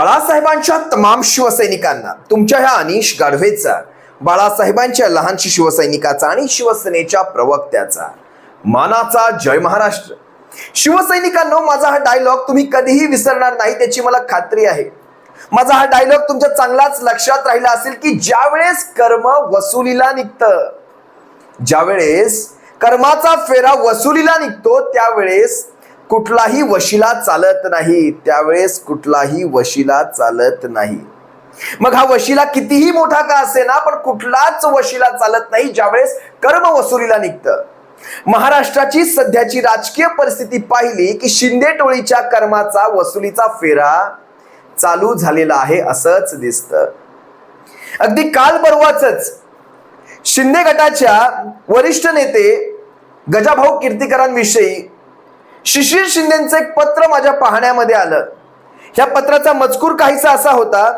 बाळासाहेबांच्या तमाम शिवसैनिकांना तुमच्या ह्या अनिश गाढवेचा बाळासाहेबांच्या लहानशी शिवसैनिकाचा आणि शिवसेनेच्या प्रवक्त्याचा. मानाचा जय महाराष्ट्र. शिवसैनिकांनो माझा हा डायलॉग तुम्ही कधीही विसरणार नाही त्याची मला खात्री आहे. माझा हा डायलॉग तुमच्या चांगलाच लक्षात राहिला असेल की ज्यावेळेस कर्म वसुलीला निघतं ज्यावेळेस कर्माचा फेरा वसुलीला निघतो त्यावेळेस कुठलाही वशिला चालत नाही त्यावेळेस कुठलाही वशिला चालत नाही. मग हा वशिला कितीही मोठा का असे ना पण कुठलाच वशिला चालत नाही ज्यावेळेस कर्म वसुलीला निघतं. महाराष्ट्राची सध्याची राजकीय परिस्थिती पाहिली की शिंदे टोळीच्या कर्माचा वसुलीचा फेरा चालू झालेला आहे असंच दिसतं. अगदी काल परवाच शिंदे गटाच्या वरिष्ठ नेते गजाभाऊ कीर्तीकरांविषयी शिशिर शिंदेचं एक पत्र माझ्या पाहण्यामध्ये आलं. ह्या पत्राचा मजकूर काहीसा असा होता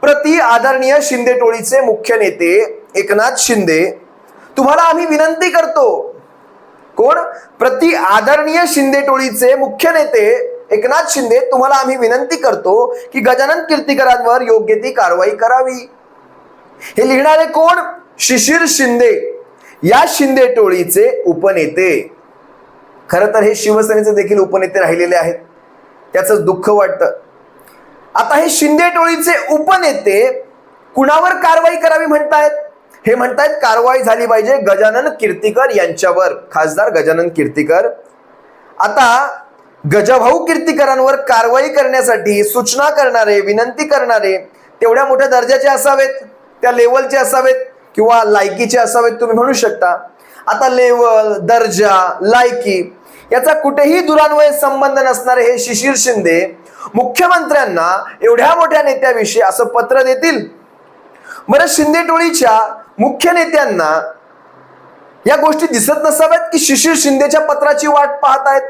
प्रति आदरणीय शिंदे टोळीचे मुख्य नेते एकनाथ शिंदे तुम्हाला आम्ही विनंती करतो. कोण? प्रति आदरणीय शिंदे टोळीचे मुख्य नेते एकनाथ शिंदे तुम्हाला आम्ही विनंती करतो की गजानन कीर्तिकरांवर योग्य ती कारवाई करावी. हे लिहिणारे कोण? शिशिर शिंदे या शिंदे टोळीचे उपनेते. खरं तर हे शिवसेनेचे देखील उपनेते राहिलेले आहेत. त्याचं दुःख वाटतं. आता हे शिंदे टोळीचे उपनेते कुणावर कारवाई करावी म्हणतायत? हे म्हणतायत कारवाई झाली पाहिजे गजानन कीर्तीकर यांच्यावर. खासदार गजानन कीर्तीकर. आता गजाभाऊ कीर्तीकरांवर कारवाई करण्यासाठी सूचना करणारे विनंती करणारे तेवढ्या मोठ्या दर्जाचे असावेत त्या लेवलचे असावेत किंवा लायकीचे असावेत तुम्ही म्हणू शकता. आता लेवल दर्जा लायकी याचा कुठेही दुरान्वय संबंध नसणारे हे शिशिर शिंदे मुख्यमंत्र्यांना एवढ्या मोठ्या नेत्याविषयी असं पत्र देतील? बरं शिंदे टोळीच्या मुख्य नेत्यांना या गोष्टी दिसत नसाव्यात की शिशिर शिंदेच्या पत्राची वाट पाहत आहेत?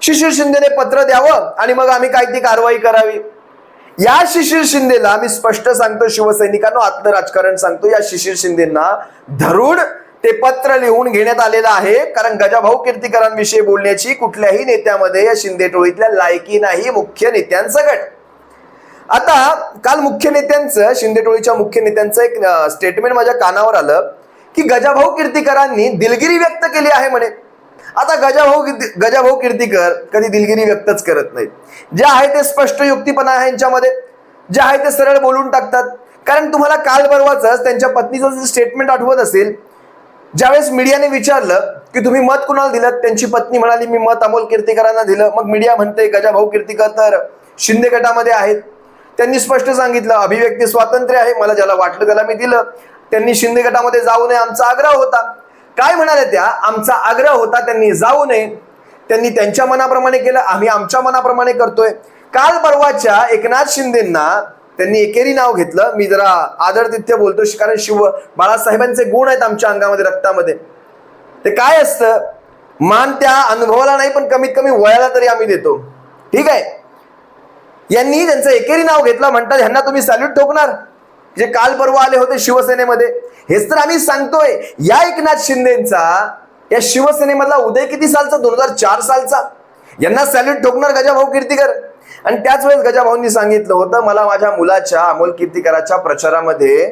शिशिर शिंदेने पत्र द्यावं आणि मग आम्ही काय ती कारवाई करावी? या शिशिर शिंदेला मी स्पष्ट सांगतो शिवसैनिकांना आतलं राजकारण सांगतो या शिशिर शिंदेना धरून ते पत्र लिहून घेण्यात आलेलं आहे. कारण गजाभाऊ कीर्तीकरांविषयी बोलण्याची कुठल्याही नेत्यामध्ये या शिंदे टोळीतल्या लायकी नाही मुख्य नेत्यांचं गट आता काल मुख्य नेत्यांचं शिंदे टोळीच्या मुख्य नेत्यांचं एक स्टेटमेंट माझ्या कानावर आलं की गजाभाऊ कीर्तीकरांनी दिलगिरी व्यक्त केली आहे म्हणे. आता गजाभाऊ गजाभाऊ कीर्तीकर कधी दिलगिरी व्यक्तच करत नाहीत. जे आहे ते स्पष्ट युक्तीपणा आहे यांच्यामध्ये. जे आहे ते सरळ बोलून टाकतात. कारण तुम्हाला काल परवाच त्यांच्या पत्नीचं स्टेटमेंट आठवत असेल ज्यावेळेस मीडियाने विचारलं की तुम्ही मत कुणाला दिलं? त्यांची पत्नी म्हणाली मी मत अमोल कीर्तीकरांना दिलं. मग मीडिया म्हणते गजाभाऊ कीर्तीकर तर शिंदे गटामध्ये आहेत. त्यांनी स्पष्ट सांगितलं अभिव्यक्ती स्वातंत्र्य आहे मला ज्याला वाटलं त्याला मी दिलं. त्यांनी शिंदे गटामध्ये जाऊ नये आमचा आग्रह होता. काय म्हणाले त्या? आमचा आग्रह होता त्यांनी जाऊ नये. त्यांनी त्यांच्या मनाप्रमाणे केलं आम्ही आमच्या मनाप्रमाणे करतोय. काल परवाच्या एकनाथ शिंदेना त्यांनी एकेरी नाव घेतलं. मी जरा आदरतिथ्य बोलतो कारण शिव बाळासाहेबांचे गुण आहेत आमच्या अंगामध्ये रक्तामध्ये. ते काय असतं? मान त्या अनुभवाला नाही पण कमीत कमी वयाला तरी आम्ही देतो. ठीक आहे? यांनी त्यांचं एकेरी नाव घेतलं म्हणतात ह्यांना तुम्ही सॅल्यूट ठोकणार. जे काल परवा आले होते शिवसेनेमध्ये. हेच तर आम्ही सांगतोय या एकनाथ शिंदेचा या शिवसेनेमधला उदय किती सालचा? दोन हजार चार सालचा. यांना सॅल्यूट ठोकणार गजाभाऊ कीर्तीकर. आणि त्याच वेळेस गजाभाऊंनी सांगितलं होतं मला माझ्या मुलाच्या अमोल कीर्तीकराच्या प्रचारामध्ये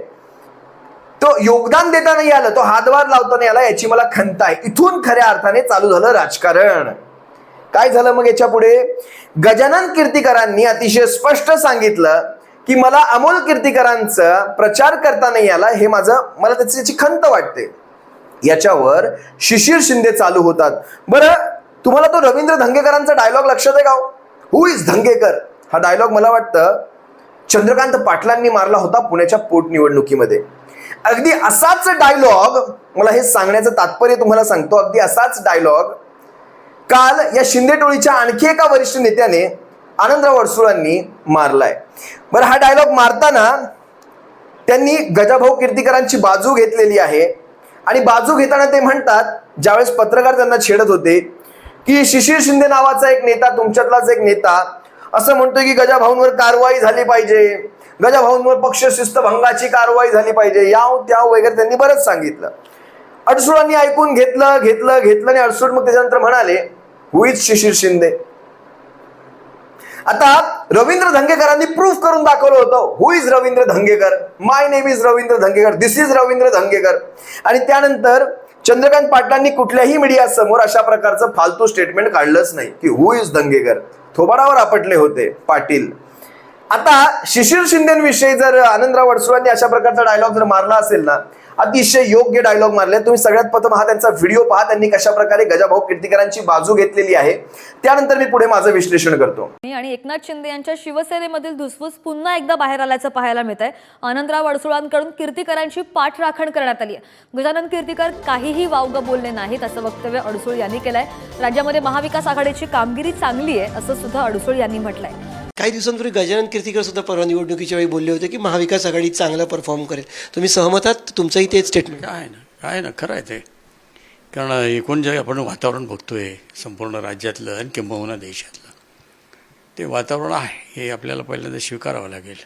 तो योगदान देता नाही आलं तो हातभार लावता नाही आला याची मला खंत आहे. इथून खऱ्या अर्थाने चालू झालं राजकारण. काय झालं मग याच्यापुढे? गजानन कीर्तीकरांनी अतिशय स्पष्ट सांगितलं की मला अमोल कीर्तिकरांचं प्रचार करता नाही आला हे माझं मला त्याची त्याची खंत वाटते. याच्यावर शिशिर शिंदे चालू होतात. बरं तुम्हाला तो रवींद्र धंगेकरांचा डायलॉग लक्षात आहे का हो? Who is Dhangekar? हा डायलॉग मला वाटतं चंद्रकांत पाटलांनी मारला होता पुण्याच्या पोटनिवडणुकीमध्ये. अगदी असाच डायलॉग मला हे सांगण्याचं तात्पर्य तुम्हाला सांगतो. अगदी असाच डायलॉग काल या शिंदे टोळीच्या आणखी एका वरिष्ठ नेत्याने आनंदराव अडसुळांनी मारलाय. बरं हा डायलॉग मारताना त्यांनी गजाभाऊ कीर्तीकरांची बाजू घेतलेली आहे. आणि बाजू घेताना ते म्हणतात ज्यावेळेस पत्रकार त्यांना छेडत होते की शिशिर शिंदे नावाचा एक नेता तुमच्यातलाच एक नेता असं म्हणतोय की गजाभाऊंवर कारवाई झाली पाहिजे. गजाभाऊंवर पक्षशिस्त भंगाची कारवाई झाली पाहिजे. याव त्याव वगैरे त्यांनी बरंच सांगितलं. अडसुळांनी ऐकून घेतलं घेतलं घेतलं आणि अडसूळ मग त्याच्यानंतर म्हणाले हु शिशिर शिंदे? आता रवींद्र धंगेकरांनी प्रूफ करून दाखवलं होतं. Who is Ravindra Dhangekar? My name is Ravindra Dhangekar. This is Ravindra Dhangekar. आणि त्यानंतर चंद्रकांत पाटलांनी कुठल्याही मीडिया समोर अशा प्रकारचं फालतू स्टेटमेंट काढलंच नाही की हु इज दंगेकर? थोबाडावर आपटले होते पाटील. आता शिशिर शिंदेविषयी जर आनंदराव अडसुळांनी अशा प्रकारचा डायलॉग जर मारला असेल ना अतिशय योग्य डायलॉग मारले. तुम्ही सगळ्यात प्रथम हा त्यांचा व्हिडिओ पहा. त्यांनी कशा प्रकारे गजाभाऊ कीर्तिकरांची बाजू घेतलेली आहे. त्यानंतर मी पुढे माझं विश्लेषण करतो. आणि एकनाथ शिंदे यांच्या शिवसेनेमधील धुसफूस पुन्हा एकदा बाहेर आल्याचं पाहायला मिळत आहे आनंदराव अडसुळांकडून कीर्तिकरांची पाठराखण करण्यात आली आहे. गजानन कीर्तिकर काहीही वावगं बोलले नाहीत असं वक्तव्य अडसूळ यांनी केलंय. राज्यामध्ये महाविकास आघाडीची कामगिरी चांगली आहे असं सुद्धा अडसूळ यांनी म्हटलंय. काही दिवसांपूर्वी गजानन कीर्तिकर सुद्धा परवा निवडणुकीच्या वेळी बोलले होते की महाविकास आघाडी चांगला परफॉर्म करेल. तुम्ही सहमत आहात? तुमचंही तेच स्टेटमेंट काय ना काय ना खरं आहे ते. कारण एकूण जे आपण वातावरण बघतोय संपूर्ण राज्यातलं आणि किंबहुना देशातलं ते वातावरण आहे हे आपल्याला पहिल्यांदा स्वीकारावं लागेल.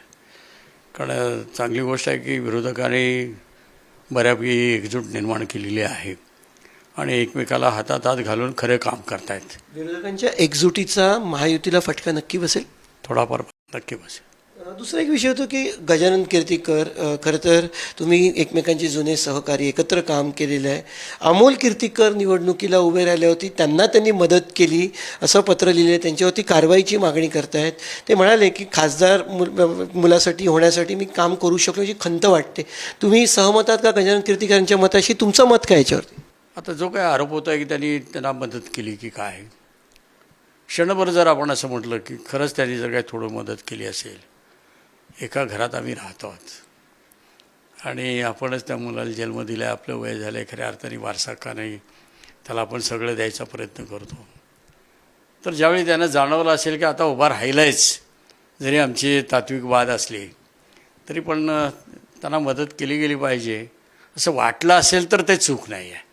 कारण चांगली गोष्ट आहे की विरोधकांनी बऱ्यापैकी एकजूट निर्माण केलेली आहे आणि एकमेकाला हातात हात घालून खरे काम करतायत. विरोधकांच्या एकजुटीचा महायुतीला फटका नक्की बसेल? थोडाफार नक्की बसेल अं, दुसरा एक विषय होतो की गजानन कीर्तिकर खरं तर तुम्ही एकमेकांचे जुने सहकारी एकत्र काम केलेलं आहे. अमोल कीर्तिकर निवडणुकीला उभे राहिले होते त्यांना त्यांनी मदत केली असं पत्र लिहिलं त्यांच्यावरती कारवाईची मागणी करतायत. ते म्हणाले की खासदार मुल मुलासाठी होण्यासाठी मी काम करू शकलो याची खंत वाटते. तुम्ही सहमत आहात का गजानन कीर्तिकरांच्या मताशी? तुमचं मत काय याच्यावरती? आता जो काय आरोप होता आहे की त्यांनी त्यांना मदत केली की काय? क्षणभर जर आपण असं म्हटलं की खरंच त्यांनी जर काही थोडं मदत केली असेल एका घरात आम्ही राहतो आहोत आणि आपणच त्या मुलाला जन्म दिला आपलं वय झालं आहे खऱ्या अर्थाने वारसा का नाही त्याला आपण सगळं द्यायचा प्रयत्न करतो. तर ज्यावेळी त्यांना जाणवलं असेल की आता उभा राहिलायच जरी आमचे तात्विक वाद असले तरी पण त्यांना मदत केली गेली पाहिजे असं वाटलं असेल तर ते चूक नाही आहे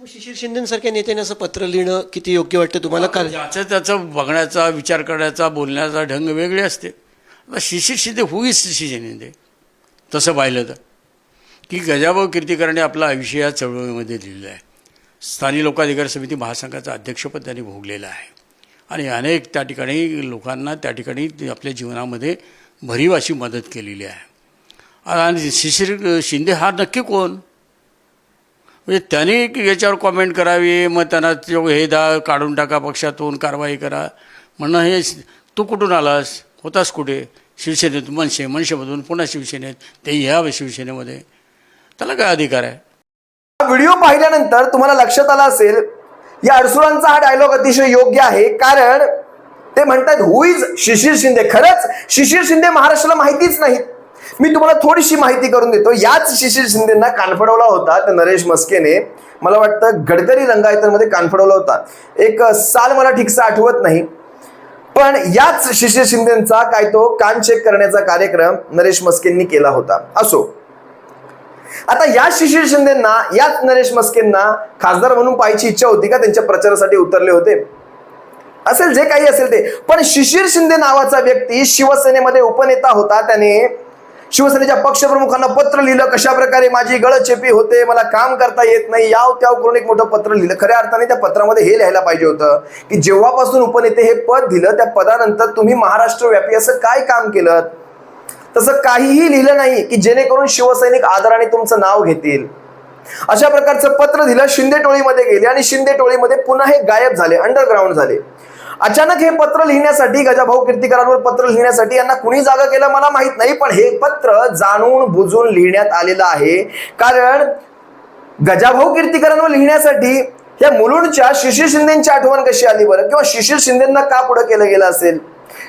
मग शिशिर शिंदेसारख्या नेत्याने असं पत्र लिहिणं किती योग्य वाटतं तुम्हाला? कारण ज्याचं त्याचं बघण्याचा विचार करण्याचा बोलण्याचा ढंग वेगळे असते. आता शिशिर शिंदे हुई शिशिर शिंदे? तसं पाहिलं तर. की गजाभाऊ कीर्तीकरांनी आपला आयुष्य या चळवळीमध्ये दिलेलं आहे. स्थानिक लोकाधिकार समिती महासंघाचं अध्यक्षपद त्यांनी भोगलेलं आहे. आणि अनेक त्या ठिकाणी लोकांना त्या ठिकाणी आपल्या जीवनामध्ये भरीव अशी मदत केलेली आहे. आणि शिशिर शिंदे हा नक्की कोण? म्हणजे त्यांनी की याच्यावर कॉमेंट करावी मग त्यांना हे दा काढून टाका पक्षातून कारवाई करा. म्हणणं हे तू कुठून आलास? होतास कुठे? शिवसेनेतून मनसे मनसेमधून पुन्हा शिवसेनेत ते ह्या शिवसेनेमध्ये. त्याला काय अधिकार आहे? हा व्हिडिओ पाहिल्यानंतर तुम्हाला लक्षात आलं असेल या अडसुरांचा हा डायलॉग अतिशय योग्य आहे. कारण ते म्हणतात हु इज शिशिर शिंदे? खरंच शिशिर शिंदे महाराष्ट्राला माहितीच नाहीत. मी तुम्हाला थोडीशी माहिती करून देतो. याच शिशिर शिंदेना कानफडवला होता त्या नरेश मस्केने. मला वाटतं गडकरी रंगायतनमध्ये कानफडवला होता. एक साल मला ठीकसा आठवत नाही. पण याच शिशिर शिंदेचा काय तो कान चेक करण्याचा कार्यक्रम नरेश मस्केंनी केला होता. असो. आता या शिशिर शिंदेना याच नरेश मस्केंना खासदार म्हणून पाहायची इच्छा होती का? त्यांच्या प्रचारासाठी उतरले होते. असेल जे काही असेल ते. पण शिशिर शिंदे नावाचा व्यक्ती शिवसेनेमध्ये उपनेता होता. त्याने शिवसेनेच्या पक्षप्रमुखांना पत्र लिहिलं कशा प्रकारे माझी गळचेपी होते मला काम करता येत नाही याव त्याव करून एक मोठं पत्र लिहिलं. खऱ्या अर्थाने त्या पत्रामध्ये हे लिहायला पाहिजे होतं की जेव्हापासून उपनेते हे पद दिलं त्या पदानंतर तुम्ही महाराष्ट्र व्यापी असं काय काम केलं? तसं काहीही लिहिलं नाही की जेणेकरून शिवसैनिक आदराने तुमचं नाव घेतील. अशा प्रकारचं पत्र दिलं शिंदे टोळीमध्ये गेले आणि शिंदे टोळीमध्ये पुन्हा हे गायब झाले अंडरग्राऊंड झाले. अचानक हे पत्र लिहिण्यासाठी गजाभाऊ कीर्तिकरांवर पत्र लिहिण्यासाठी यांना कुणी जागा केलं मला माहीत नाही पण हे पत्र जाणून बुजून लिहिण्यात आलेलं आहे. कारण गजाभाऊ कीर्तिकरांवर लिहिण्यासाठी या मुलुंडच्या शिशिर शिंदेची आठवण कशी आली बरं? किंवा शिशिर शिंदेना का पुढे केलं गेलं असेल?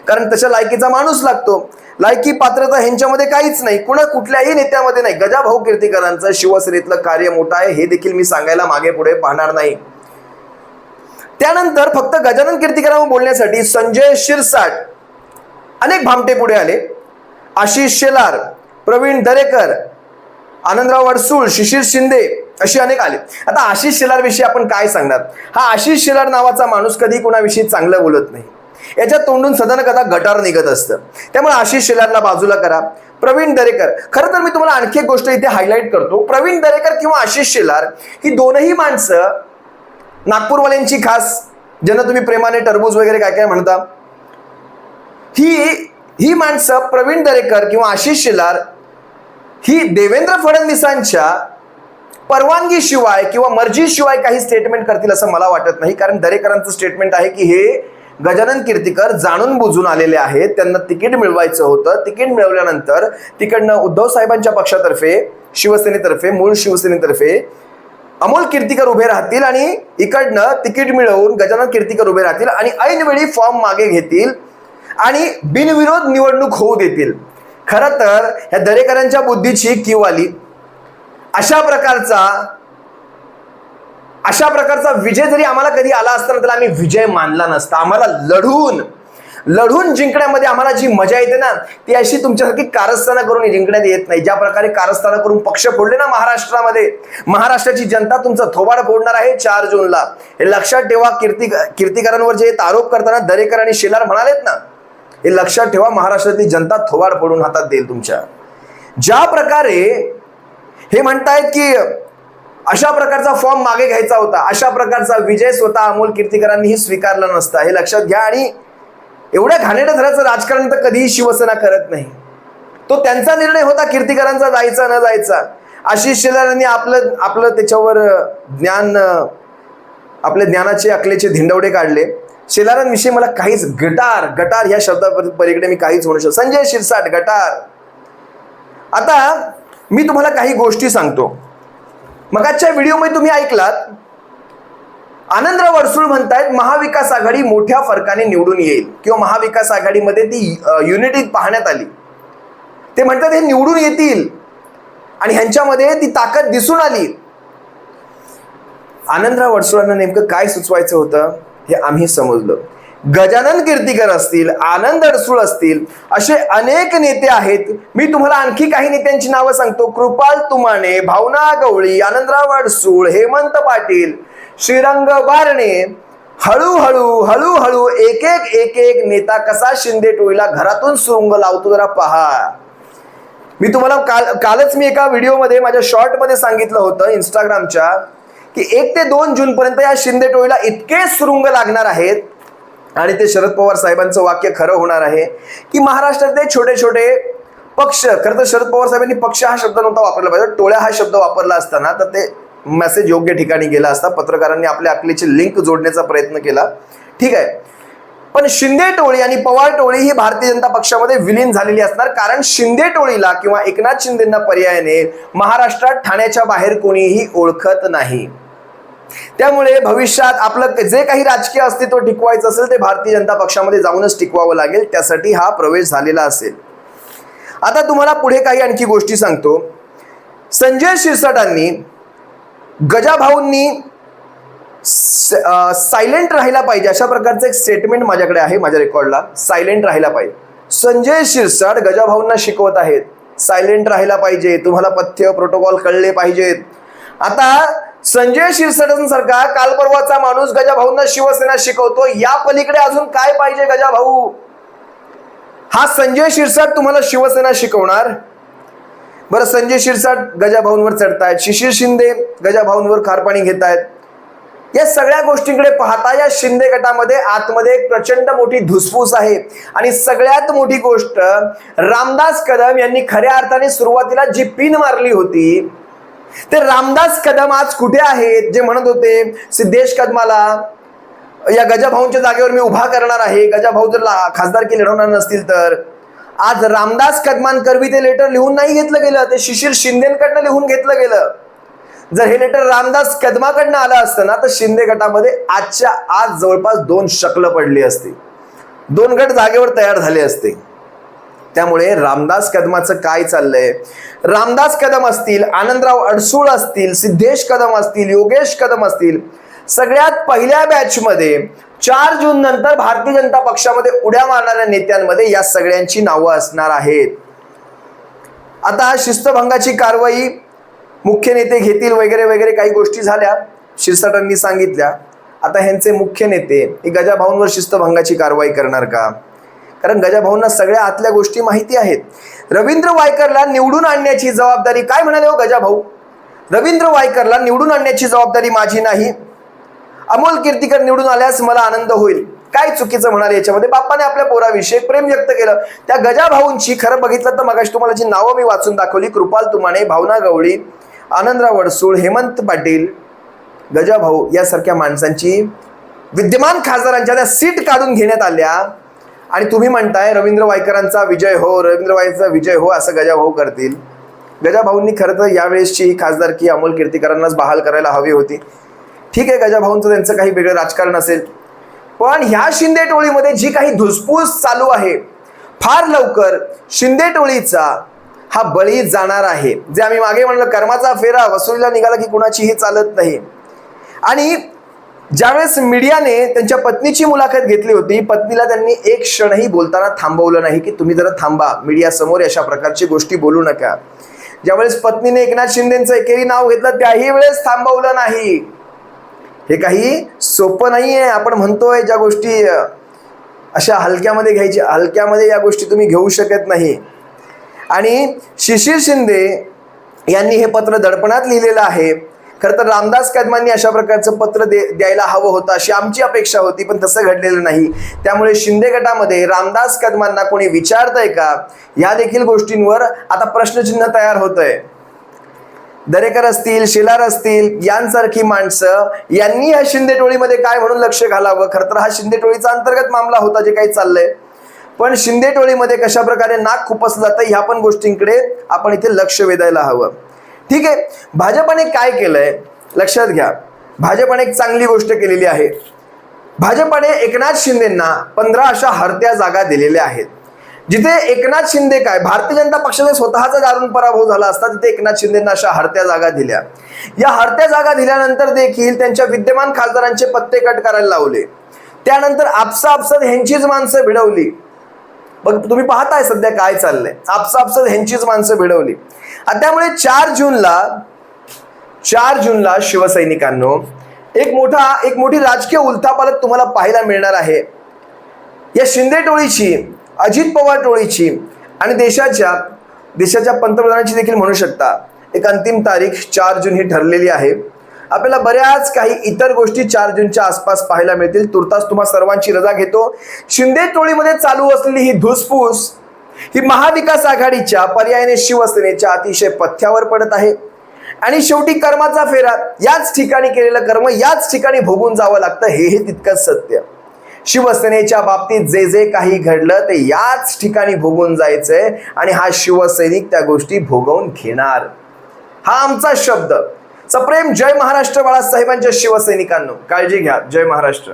कारण तशा लायकीचा माणूस लागतो. लायकी पात्रता ह्यांच्यामध्ये काहीच नाही. कुणा कुठल्याही नेत्यामध्ये नाही. गजाभाऊ कीर्तिकरांचं शिवसेनेतलं कार्य मोठं आहे हे देखील मी सांगायला मागे पुढे पाहणार नाही. त्यानंतर फक्त गजानन कीर्तिकरांवर बोलण्यासाठी संजय शिरसाट अनेक भामटे पुढे आले. आशिष शेलार प्रवीण दरेकर आनंदराव अडसूळ शिशिर शिंदे असे अनेक आले. आता आशिष शेलारविषयी आपण काय सांगणार? हा आशिष शेलार नावाचा माणूस कधी कुणाविषयी चांगलं बोलत नाही. याच्या तोंडून सदन कदा गटार निघत असतं. त्यामुळे आशिष शेलारला बाजूला करा. प्रवीण दरेकर खरं तर मी तुम्हाला आणखी एक गोष्ट इथे हायलाईट करतो. प्रवीण दरेकर किंवा आशिष शेलार ही दोनही माणसं नागपूरवाल्यांची खास ज्यांना तुम्ही प्रेमाने टरबूज वगैरे काय काय म्हणता ही ही माणसं प्रवीण दरेकर किंवा आशिष शेलार ही देवेंद्र फडणवीसांच्या परवानगीशिवाय किंवा मर्जीशिवाय काही स्टेटमेंट करतील असं मला वाटत नाही. कारण दरेकरांचं स्टेटमेंट आहे की हे गजानन कीर्तीकर जाणून बुजून आलेले आहेत. त्यांना तिकीट मिळवायचं होतं. तिकीट मिळवल्यानंतर तिकडनं उद्धव साहेबांच्या पक्षातर्फे शिवसेनेतर्फे मूळ शिवसेनेतर्फे अमोल कीर्तीकर उभे राहतील आणि इकडनं तिकीट मिळवून गजानन कीर्तीकर उभे राहतील आणि ऐनवेळी फॉर्म मागे घेतील आणि बिनविरोध निवडणूक होऊ देतील. खरं तर ह्या दरेकरांच्या बुद्धीची कीव आली. अशा प्रकारचा अशा प्रकारचा विजय जरी आम्हाला कधी आला असता त्याला तर आम्ही विजय मानला नसता. आम्हाला लढून लढून जिंकण्यामध्ये आम्हाला जी मजा येते ना ती अशी तुमच्यासारखी कारस्थाना करून जिंकण्यात येत नाही. ज्या प्रकारे कारस्थाना करून पक्ष फोडले ना महाराष्ट्रामध्ये महाराष्ट्राची जनता तुमचं थोबाड फोडणार आहे चार जूनला. हे लक्षात ठेवा कीर्ती कीर्तिकारांवर जे आरोप करताना दरेकर आणि शेलार म्हणालेत ना हे लक्षात ठेवा महाराष्ट्रातली जनता थोबाड फोडून हातात देईल तुमच्या. ज्या प्रकारे हे म्हणतायत की अशा प्रकारचा फॉर्म मागे घ्यायचा होता अशा प्रकारचा विजय स्वतः अमोल कीर्तीकरांनीही स्वीकारला नसता हे लक्षात घ्या. आणि एवढ्या घाणेरड्या धराचं राजकारण तर कधीही शिवसेना करत नाही. तो त्यांचा निर्णय होता कीर्तिकरांचा जायचा न जायचा. आशिष शेलारांनी आपलं आपलं त्याच्यावर ज्ञान आपल्या ज्ञानाचे अकलेचे धिंडवडे काढले. शेलारांविषयी मला काहीच गटार गटार ह्या शब्दा पलीकडे मी काहीच म्हणू शकतो संजय शिरसाट गटार. आता मी तुम्हाला काही गोष्टी सांगतो. मग आजच्या व्हिडिओमध्ये तुम्ही ऐकलात आनंदराव अडसूळ म्हणतायत महाविकास आघाडी मोठ्या फरकाने निवडून येईल. किंवा महाविकास आघाडीमध्ये ती युनिटी पाहण्यात आली. ते म्हणतात हे निवडून येतील. आणि ह्यांच्यामध्ये ती ताकद दिसून आली. आनंदराव अडसुळांना नेमकं काय सुचवायचं होतं हे आम्ही समजलं. गजानन कीर्तीकर असतील आनंद अडसूळ असतील असे अनेक नेते आहेत. मी तुम्हाला आणखी काही नेत्यांची नावं सांगतो. कृपाल तुमाने भावना गवळी आनंदराव अडसूळ हेमंत पाटील श्रीरंग बारणे. हळूहळू हळूहळू एक एक एक एक नेता कसा शिंदे टोळीला घरातून सुरुंग लावतो जरा पहा. मी तुम्हाला काल कालच मी एका व्हिडिओमध्ये माझ्या शॉर्टमध्ये सांगितलं होतं इंस्टाग्रामच्या की एक ते दोन जून पर्यंत या शिंदे टोळीला इतके सुरुंग लागणार आहेत आणि ते शरद पवार साहेबांचं वाक्य खरं होणार आहे की महाराष्ट्रातले छोटे छोटे पक्ष खरं तर शरद पवार साहेबांनी पक्ष हा शब्द नव्हता वापरला पाहिजे टोळ्या हा शब्द वापरला असताना तर ते मेसेज योग्य ठिकाणी गेला असता पत्रकारांनी आपल्या अकलेची लिंक जोडण्याचा प्रयत्न केला. ठीक आहे. पण शिंदे टोळी आणि पवार टोळी ही भारतीय जनता पक्षामध्ये विलीन झालेली असणार. कारण शिंदे टोळीला किंवा एकनाथ शिंदेना पर्यायाने महाराष्ट्रात ठाण्याच्या बाहेर कोणीही ओळखत नाही. त्यामुळे भविष्यात आपलं जे काही राजकीय अस्तित्व टिकवायचं असेल ते भारतीय जनता पक्षामध्ये जाऊनच टिकवावं लागेल. त्यासाठी हा प्रवेश झालेला असेल. आता तुम्हाला पुढे काही आणखी गोष्टी सांगतो. संजय शिरसाटांनी गजाभाऊंनी सायलेंट राहायला पाहिजे. अशा प्रकारचं एक स्टेटमेंट माझ्याकडे आहे माझ्या रेकॉर्डला सायलेंट राहायला पाहिजे. संजय शिरसाट गजाभाऊंना शिकवत आहेत. सायलेंट राहायला पाहिजे. तुम्हाला पथ्य प्रोटोकॉल कळले पाहिजेत. आता संजय शिरसाटांसारखा काल परवाचा माणूस गजाभाऊंना शिवसेना शिकवतो. या पलीकडे अजून काय पाहिजे गजाभाऊ? हा संजय शिरसाट तुम्हाला शिवसेना शिकवणार? बरं संजय शिरसाट गजाभाऊंवर चढतायत शिशिर शिंदे गजाभाऊंवर खारपाणी घेत आहेत या सगळ्या गोष्टींकडे पाहता या शिंदे गटामध्ये आतमध्ये एक प्रचंड मोठी धुसफूस आहे. आणि सगळ्यात मोठी गोष्ट रामदास कदम यांनी खऱ्या अर्थाने सुरुवातीला जी पिन मारली होती ते रामदास कदम आज कुठे आहेत जे म्हणत होते सिद्धेश कदमाला या गजाभाऊंच्या जागेवर मी उभा करणार आहे गजाभाऊ जर खासदार की लढवणार नसतील तर आज रामदास कदमांकरवी ते लेटर लिहून नाही घेतलं गेलं ते शिशिर शिंदेकडनं लिहून घेतलं गेलं. जर हे लेटर रामदास कदमाकडनं आलं असतं ना तर शिंदे गटामध्ये आजच्या आज जवळपास दोन शकलं पडली असती. दोन गट जागेवर तयार झाले असते. त्यामुळे रामदास कदमाचं काय चाललंय? रामदास कदम असतील आनंदराव अडसूळ असतील सिद्धेश कदम असतील योगेश कदम असतील सगळ्यात पहिल्या बॅचमध्ये चार जून नंतर भारतीय जनता पक्षामध्ये उड्या मारणाऱ्या नेत्यांमध्ये या सगळ्यांची नावं असणार आहेत. आता शिस्तभंगाची कारवाई मुख्य नेते घेतील वगैरे वगैरे काही गोष्टी झाल्या शिरसाटांनी सांगितल्या. आता ह्यांचे मुख्य नेते हे गजाभाऊंवर शिस्तभंगाची कारवाई करणार का? कारण गजाभाऊंना सगळ्या आतल्या गोष्टी माहिती आहेत. रवींद्र वायकरला निवडून आणण्याची जबाबदारी काय म्हणाले हो गजाभाऊ रवींद्र वायकरला निवडून आणण्याची जबाबदारी माझी नाही. अमोल कीर्तीकर निवडून आल्यास मला आनंद होईल. काय चुकीचं म्हणाले याच्यामध्ये? बाप्पाने आपल्या पोराविषयी प्रेम व्यक्त केलं. त्या गजाभाऊंची खरं बघितलं तर मगाशी तुम्हाला जी नावं मी वाचून दाखवली कृपाल तुमाने भावना गवळी आनंदराव वडसूळ हेमंत पाटील गजाभाऊ यासारख्या माणसांची विद्यमान खासदारांच्या त्या सीट काढून घेण्यात आल्या. आणि तुम्ही म्हणताय रवींद्र वायकरांचा विजय हो रवींद्र वायकरचा विजय हो असं गजाभाऊ करतील. गजाभाऊंनी खरं तर यावेळेसची ही खासदारकी अमोल कीर्तीकरांनाच बहाल करायला हवी होती. ठीक आहे गजाभाऊंचं त्यांचं काही वेगळं राजकारण असेल. पण ह्या शिंदे टोळीमध्ये जी काही धुसफूस चालू आहे फार लवकर शिंदे टोळीचा हा बळी जाणार आहे. जे आम्ही मागे म्हणलं कर्माचा फेरा वसुलीला निघाला की कुणाचीही चालत नाही. आणि ज्यावेळेस मीडियाने त्यांच्या पत्नीची मुलाखत घेतली होती पत्नीला त्यांनी एक क्षणही बोलताना थांबवलं नाही की तुम्ही जरा थांबा मीडिया समोर अशा प्रकारची गोष्टी बोलू नका. ज्यावेळेस पत्नीने एकनाथ शिंदेचं एकेरी नाव घेतलं त्याही वेळेस थांबवलं नाही. हे काही सोपं नाही आहे आपण म्हणतोय ज्या गोष्टी अशा हलक्यामध्ये घ्यायची हलक्यामध्ये या गोष्टी तुम्ही घेऊ शकत नाही. आणि शिशिर शिंदे यांनी हे पत्र दडपणात लिहिलेलं आहे. खरं तर रामदास कदमांनी अशा प्रकारचं पत्र दे द्यायला हवं होतं अशी आमची अपेक्षा होती पण तसं घडलेलं नाही. त्यामुळे शिंदे गटामध्ये रामदास कदमांना कोणी विचारतंय का? या देखील गोष्टींवर आता प्रश्नचिन्ह तयार होतंय. दरेकर असतील शेलार असतील यांसारखी माणसं यांनी ह्या शिंदे टोळीमध्ये काय म्हणून लक्ष घालावं? खरं तर हा शिंदे टोळीचा अंतर्गत मामला होता जे काही चाललंय. पण शिंदे टोळीमध्ये कशा प्रकारे नाक खुपसलं जातं ह्या पण गोष्टींकडे आपण इथे लक्ष वेधायला हवं. ठीक आहे? भाजपाने काय केलंय? लक्षात घ्या. भाजपाने एक चांगली गोष्ट केलेली आहे. भाजपाने एकनाथ शिंदेंना पंधरा अशा हरत्या जागा दिलेल्या आहेत. जिथे एकनाथ शिंदे काय भारतीय जनता पक्षाचा स्वतःचा दारुण पराभव झाला असता तिथे एकनाथ शिंदेंना अशा हरत्या जागा दिल्या. या हरत्या जागा दिल्यानंतर देखील त्यांच्या विद्यमान खासदारांचे पत्ते कट करायला लावले. त्यानंतर आपसा आपसात ह्यांचीच माणसं भिडवली. बघ तुम्ही पाहताय सध्या काय चाललंय. आपसा आपसात ह्यांचीच माणसं भिडवली. आणि त्यामुळे चार जूनला चार जूनला शिवसैनिकांनो एक मोठा एक मोठी राजकीय उलथापालट तुम्हाला पाहायला मिळणार आहे. या शिंदे टोळीची अजित पवार टोळीची आणि देशाच्या देशाच्या पंतप्रधानांची देखील म्हणू शकता एक अंतिम तारीख चार जून ही ठरलेली आहे. आपल्याला बऱ्याच काही इतर गोष्टी चार जूनच्या आसपास पाहायला मिळतील. तुर्तास तुम्हा सर्वांची रजा घेतो. शिंदे टोळीमध्ये चालू असलेली ही धुसफूस ही महाविकास आघाडीच्या पर्यायाने शिवसेनेच्या अतिशय पथ्यावर पडत आहे. आणि शेवटी कर्माचा फेरा याच ठिकाणी केलेलं कर्म याच ठिकाणी भोगून जावं लागतं हे तितकंच सत्य. शिवसेनेच्या बाबतीत जे जे काही घडलं ते याच ठिकाणी भोगून जायचंय आणि हा शिवसैनिक त्या गोष्टी भोगवून घेणार. हा आमचा शब्द. सप्रेम जय महाराष्ट्र बाळासाहेबांच्या शिवसैनिकांनो. काळजी घ्या. जय महाराष्ट्र.